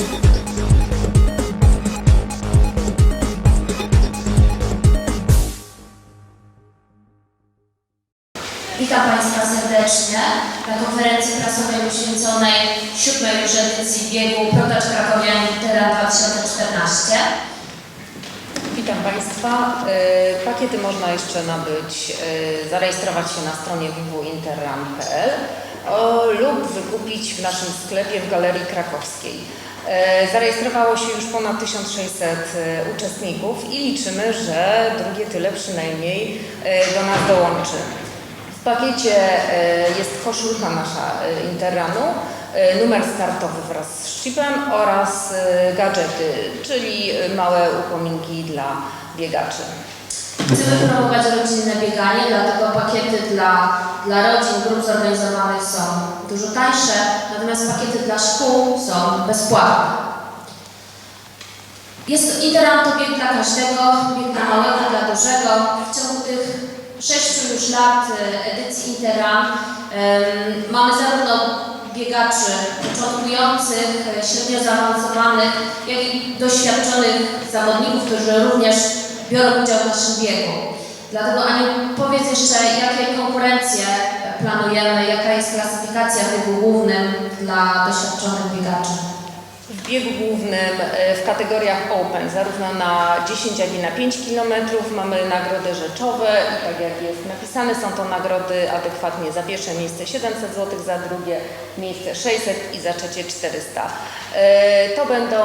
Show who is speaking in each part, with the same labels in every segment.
Speaker 1: Witam Państwa serdecznie na konferencji prasowej poświęconej siódmej już edycji biegu Protacz Krakowian Litera 2014.
Speaker 2: Witam Państwa. Y, Pakiety można jeszcze nabyć, y, zarejestrować się na stronie www.interram.pl lub wykupić w naszym sklepie w Galerii Krakowskiej. Y, Zarejestrowało się już ponad 1600 y, uczestników i liczymy, że drugie tyle przynajmniej y, do nas dołączy. W pakiecie jest koszulka nasza Interranu, numer startowy wraz z szczypem oraz gadżety, czyli małe upominki dla biegaczy.
Speaker 1: Chcemy promować rodzinne bieganie, dlatego pakiety dla, dla rodzin, grup zorganizowanych są dużo tańsze, natomiast pakiety dla szkół są bezpłatne. Jest to Interam to bieg dla każdego, bieg dla małego, dla dużego. W ciągu tych sześciu już lat y, edycji Interam mamy zarówno biegaczy początkujących, y, średnio zaawansowanych, jak i doświadczonych zawodników, którzy również biorą udział w naszym biegu. Dlatego Aniu, powiedz jeszcze, jakie konkurencje planujemy, jaka jest klasyfikacja w głównym dla doświadczonych biegaczy.
Speaker 2: W biegu głównym e, w kategoriach Open, zarówno na 10, jak i na 5 km mamy nagrody rzeczowe i tak jak jest napisane, są to nagrody adekwatnie za pierwsze miejsce 700 zł, za drugie miejsce 600 i za trzecie 400. E, To będą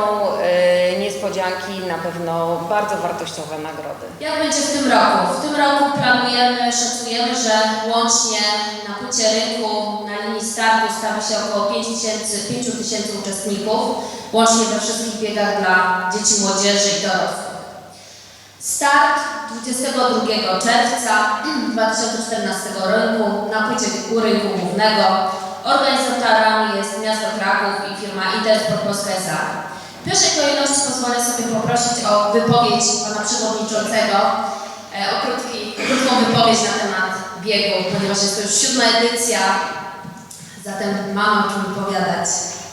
Speaker 2: e, niespodzianki, na pewno bardzo wartościowe nagrody.
Speaker 1: Jak będzie w tym roku? W tym roku planujemy, szacujemy, że łącznie na płycie rynku na startu stawi się około 5 tysięcy 5 tysięcy uczestników, łącznie we wszystkich biegach dla dzieci, młodzieży i dorosłych. Start 22 czerwca 2014 roku na płycie rynku głównego. Organizatorami jest miasto Kraków i firma Intersport Polska S.A. W pierwszej kolejności pozwolę sobie poprosić o wypowiedź pana przewodniczącego, e, o krótki, krótką wypowiedź na temat biegu, ponieważ jest to już siódma edycja, zatem mam o czym wypowiadać.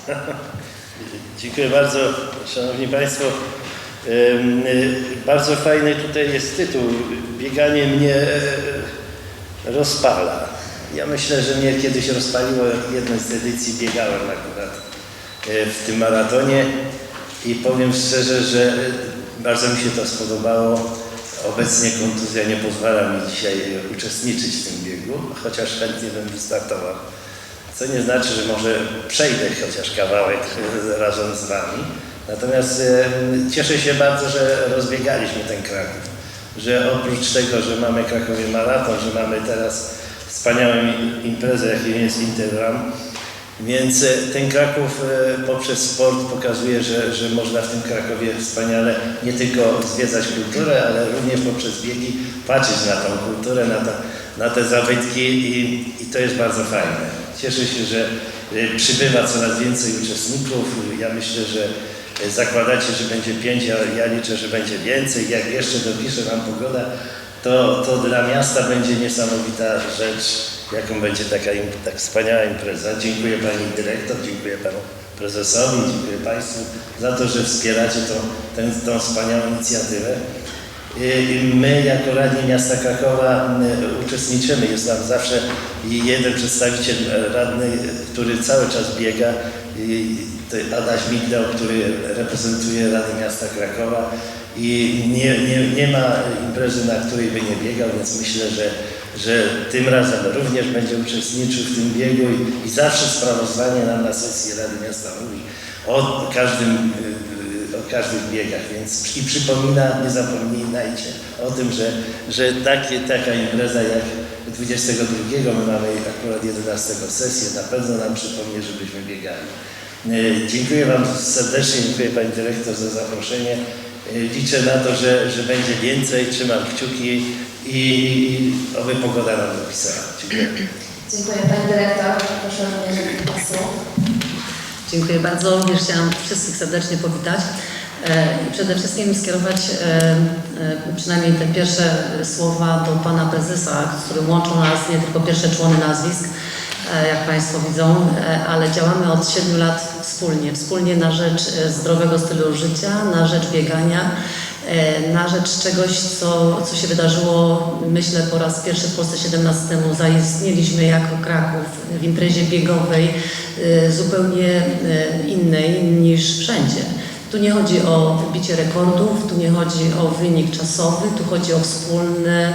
Speaker 3: Dziękuję bardzo, Szanowni Państwo. Y, Bardzo fajny tutaj jest tytuł. Bieganie mnie e, rozpala. Ja myślę, że mnie kiedyś rozpaliło jedną z edycji biegałem akurat e, w tym maratonie i powiem szczerze, że e, bardzo mi się to spodobało. Obecnie kontuzja nie pozwala mi dzisiaj uczestniczyć w tym biegu, chociaż chętnie bym wystartował. Co nie znaczy, że może przejdę chociaż kawałek razem z Wami. Natomiast e, cieszę się bardzo, że rozbiegaliśmy ten Kraków. Że oprócz tego, że mamy Krakowie Maraton, że mamy teraz wspaniałą im- imprezę, jaką jest Interram, więc e, ten Kraków e, poprzez sport pokazuje, że, że można w tym Krakowie wspaniale nie tylko zwiedzać kulturę, ale również poprzez biegi patrzeć na tą kulturę, na, na te zabytki i, i to jest bardzo fajne. Cieszę się, że e, przybywa coraz więcej uczestników. Ja myślę, że e, zakładacie, że będzie pięć, ja, ja liczę, że będzie więcej. Jak jeszcze dopisze Wam pogoda, to, to dla miasta będzie niesamowita rzecz, jaką będzie taka tak wspaniała impreza. Dziękuję Pani Dyrektor, dziękuję Panu Prezesowi, dziękuję Państwu za to, że wspieracie tą, tę, tą wspaniałą inicjatywę. I My jako radni miasta Krakowa m, uczestniczymy. Jest tam zawsze jeden przedstawiciel radny, który cały czas biega. Adaś Migdał, który reprezentuje Radę Miasta Krakowa. I nie, nie, nie ma imprezy, na której by nie biegał, więc myślę, że, że tym razem również będzie uczestniczył w tym biegu i, i zawsze sprawozdanie nam na sesji Rady Miasta mówi o każdym y, każdych biegach, więc i przypomina, nie zapominajcie o tym, że, że takie, taka impreza jak 22, my mamy akurat 11 sesję, na pewno nam przypomnie, żebyśmy biegali. E, Dziękuję Wam serdecznie, dziękuję Pani Dyrektor za zaproszenie. E, Liczę na to, że, że będzie więcej, trzymam kciuki i, oby pogoda nam dopisała. Dziękuję.
Speaker 1: Dziękuję Pani Dyrektor, proszę o.
Speaker 4: Dziękuję bardzo. Również chciałam wszystkich serdecznie powitać przede wszystkim skierować e, e, przynajmniej te pierwsze słowa do Pana Prezesa, z którym łączą nas nie tylko pierwsze człony nazwisk. e, jak Państwo widzą, e, ale działamy od 7 lat wspólnie, wspólnie na rzecz e, zdrowego stylu życia, na rzecz biegania, e, na rzecz czegoś, co, co się wydarzyło, myślę, po raz pierwszy w Polsce 17 temu. Zaistnieliśmy jako Kraków w imprezie biegowej e, zupełnie e, innej niż wszędzie. Tu nie chodzi o wybicie rekordów, tu nie chodzi o wynik czasowy, tu chodzi o wspólne,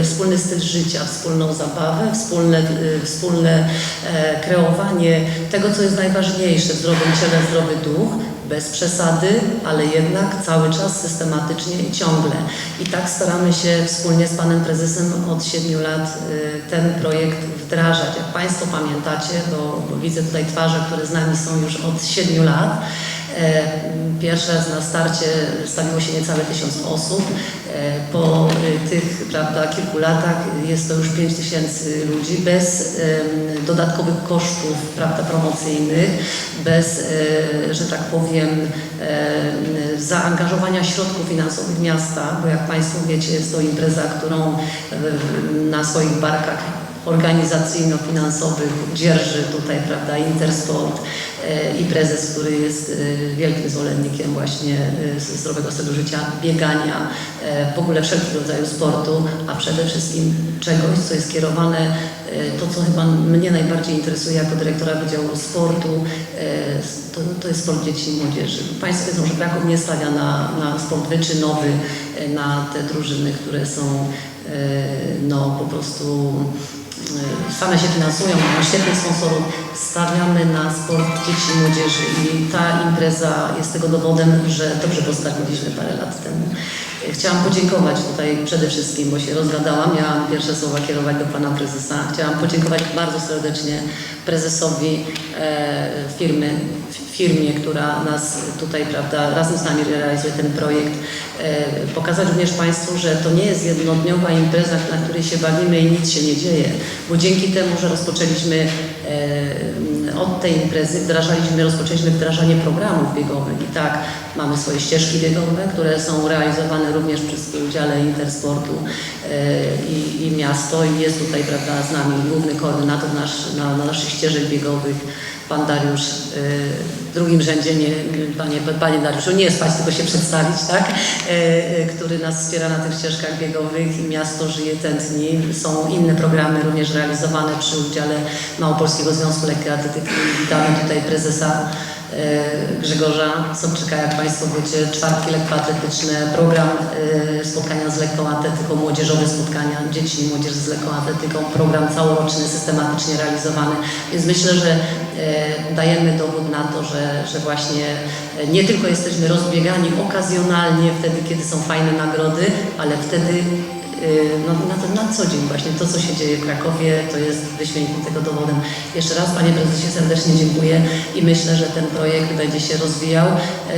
Speaker 4: e, wspólny styl życia, wspólną zabawę, wspólne, e, wspólne e, kreowanie tego, co jest najważniejsze w zdrowym ciele, zdrowy duch, bez przesady, ale jednak cały czas systematycznie i ciągle. I tak staramy się wspólnie z Panem Prezesem od siedmiu lat e, ten projekt wdrażać. Jak Państwo pamiętacie, bo widzę tutaj twarze, które z nami są już od siedmiu lat, E, Pierwszy raz na starcie stawiło się niecałe tysiąc osób. E, Po tych prawda, kilku latach jest to już 5 tysięcy ludzi bez dodatkowych kosztów prawda, promocyjnych, bez, e, że tak powiem, zaangażowania środków finansowych miasta, bo jak Państwo wiecie, jest to impreza, którą na swoich barkach organizacyjno-finansowych dzierży tutaj, prawda, Intersport e, i prezes, który jest e, wielkim zwolennikiem właśnie e, zdrowego stylu życia, biegania, w ogóle wszelkiego rodzaju sportu, a przede wszystkim czegoś, co jest kierowane, to co chyba mnie najbardziej interesuje jako dyrektora Wydziału Sportu, to, to jest sport dzieci i młodzieży. Państwo wiedzą, że Kraków nie stawia na, na sport wyczynowy, na te drużyny, które są no po prostu same się finansują, mają świetnych sponsorów, stawiamy na sport dzieci i młodzieży i ta impreza jest tego dowodem, że dobrze postawiliśmy parę lat temu. Chciałam podziękować tutaj przede wszystkim, bo się rozgadałam, miałam pierwsze słowa kierować do Pana Prezesa. Chciałam podziękować bardzo serdecznie prezesowi e, firmy, firmie, która nas tutaj, prawda, razem z nami realizuje ten projekt. E, pokazać również Państwu, że to nie jest jednodniowa impreza, na której się bawimy i nic się nie dzieje, bo dzięki temu, że rozpoczęliśmy e, od tej imprezy, wdrażaliśmy, rozpoczęliśmy wdrażanie programów biegowych i tak mamy swoje ścieżki biegowe, które są realizowane również przy współudziale Intersportu e, i, i miasto i jest tutaj, prawda, z nami główny koordynator nasz, na, na naszych ścieżek biegowych, Pan Dariusz e, w drugim rzędzie, nie, panie, panie Dariuszu, nie spać, tylko się przedstawić, tak? E, e, który nas wspiera na tych ścieżkach biegowych i miasto żyje, tętni. Są inne programy również realizowane przy udziale Małopolskiego Związku Lekkiej Atletyki. Witamy tutaj prezesa Grzegorza Sobczyka, jak Państwo wiecie, czwartki lekkoatletyczne, program e, spotkania z lekką atletyką, młodzieżowe spotkania dzieci i młodzież z lekką atletyką, program całoroczny, systematycznie realizowany. Więc myślę, że e, dajemy dowód na to, że, że właśnie e, nie tylko jesteśmy rozbiegani okazjonalnie wtedy, kiedy są fajne nagrody, ale wtedy no, na, na co dzień właśnie to, co się dzieje w Krakowie, to jest wyśmienitym tego dowodem. Jeszcze raz Panie Prezesie serdecznie dziękuję i myślę, że ten projekt będzie się rozwijał yy,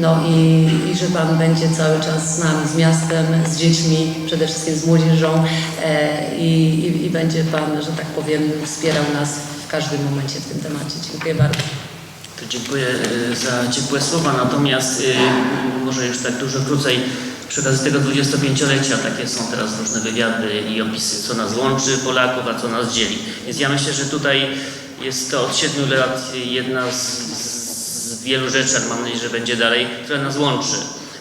Speaker 4: no i, i że Pan będzie cały czas z nami, z miastem, z dziećmi, przede wszystkim z młodzieżą yy, i, i, i będzie Pan, że tak powiem, wspierał nas w każdym momencie w tym temacie. Dziękuję bardzo.
Speaker 5: To dziękuję za ciepłe słowa, natomiast może już tak dużo krócej przy okazji tego 25-lecia takie są teraz różne wywiady i opisy, co nas łączy Polaków, a co nas dzieli. Więc ja myślę, że tutaj jest to od 7 lat jedna z, z wielu rzeczy, mam nadzieję, że będzie dalej, która nas łączy.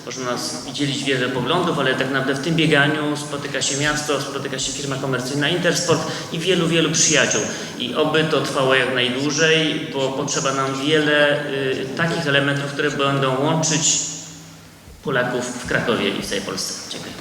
Speaker 5: Można nas dzielić wiele poglądów, ale tak naprawdę w tym bieganiu spotyka się miasto, spotyka się firma komercyjna Intersport i wielu, wielu przyjaciół. I oby to trwało jak najdłużej, bo potrzeba nam wiele y, takich elementów, które będą łączyć Polaków w Krakowie i w całej Polsce. Dziękuję.